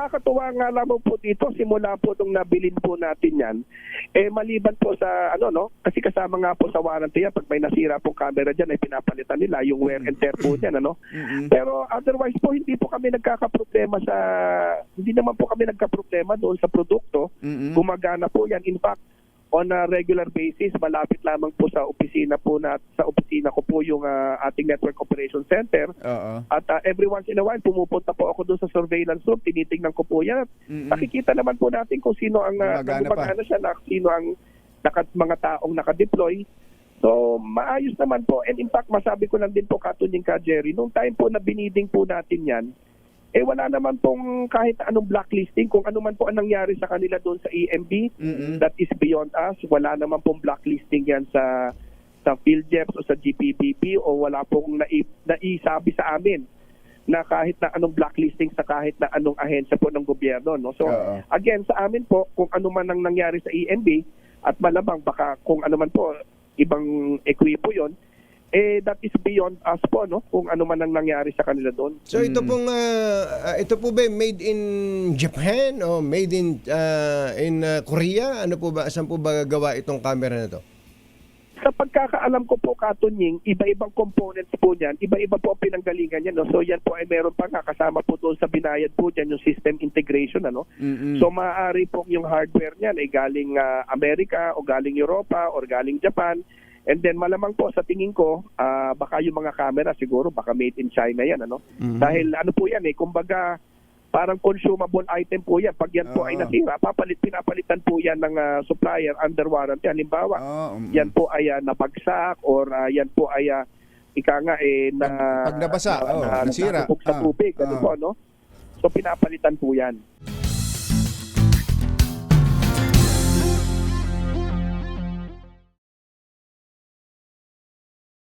nakakatuwa nga lamang po dito simula po nung nabilin po natin yan eh maliban po sa ano no? Kasi kasama nga po sa warranty yan pag may nasira pong camera diyan ay pinapalitan nila yung wear and tear po diyan ano? Pero otherwise po hindi po kami nagkakaproblema sa hindi naman po kami nagkaproblema doon sa produkto. Gumagana po yan. In fact on a regular basis malapit lamang po sa opisina po na sa opisina ko po yung ah, ating network operation center Oo. at uh, every once in a while, pumupunta po ako doon sa surveillance room, tinitingnan ko po yan. Mm-mm. Nakikita naman po natin kung sino ang uh, Gumagana pa. gumagana siya, na, sino ang naka, mga taong nakadeploy. So, maayos naman po. And in fact, masabi ko lang din po katunying ka, Jerry, nung time po na biniding po natin yan, eh wala naman pong kahit anong blacklisting, kung ano man po ang nangyari sa kanila doon sa EMB, Mm-mm. that is beyond us. Wala naman pong blacklisting yan sa sa PhilJeps o sa GPBB o wala pong nai, naisabi sa amin na kahit na anong blacklisting sa kahit na anong ahensya po ng gobyerno. No? So, Oo. again, sa amin po, kung ano man ang nangyari sa EMB at malamang baka kung ano man po, ibang ekwipo yon eh that is beyond us po no kung ano man ang nangyari sa kanila doon So ito pong ah, ah, ito po ba made in Japan o made in ah, in ah, Korea? Ano po ba saan po ba gawa itong camera na to? sa pagkakaalam ko po katunying, iba-ibang components po niyan, iba-iba po ang pinanggalingan niyan. No? So yan po ay meron pa nga kasama po doon sa binayad po diyan yung system integration. ano Mm-mm. So maaari po yung hardware niyan ay galing ah, Amerika o galing Europa or galing Japan. And then malamang po sa tingin ko, ah, baka yung mga camera siguro baka made in China yan. ano Dahil ano po yan eh, kumbaga parang consumable item po yan. Pag yan po ay Oo. nasira, papalit, pinapalitan po yan ng ah, supplier under warranty. Halimbawa, mm-mm. yan po ay ah, nabagsak or ah, yan po ay ah, ika nga eh na Pag- nabasa, oh, nasira. nasubog sa Ah, tubig ano ah. po no so pinapalitan po yan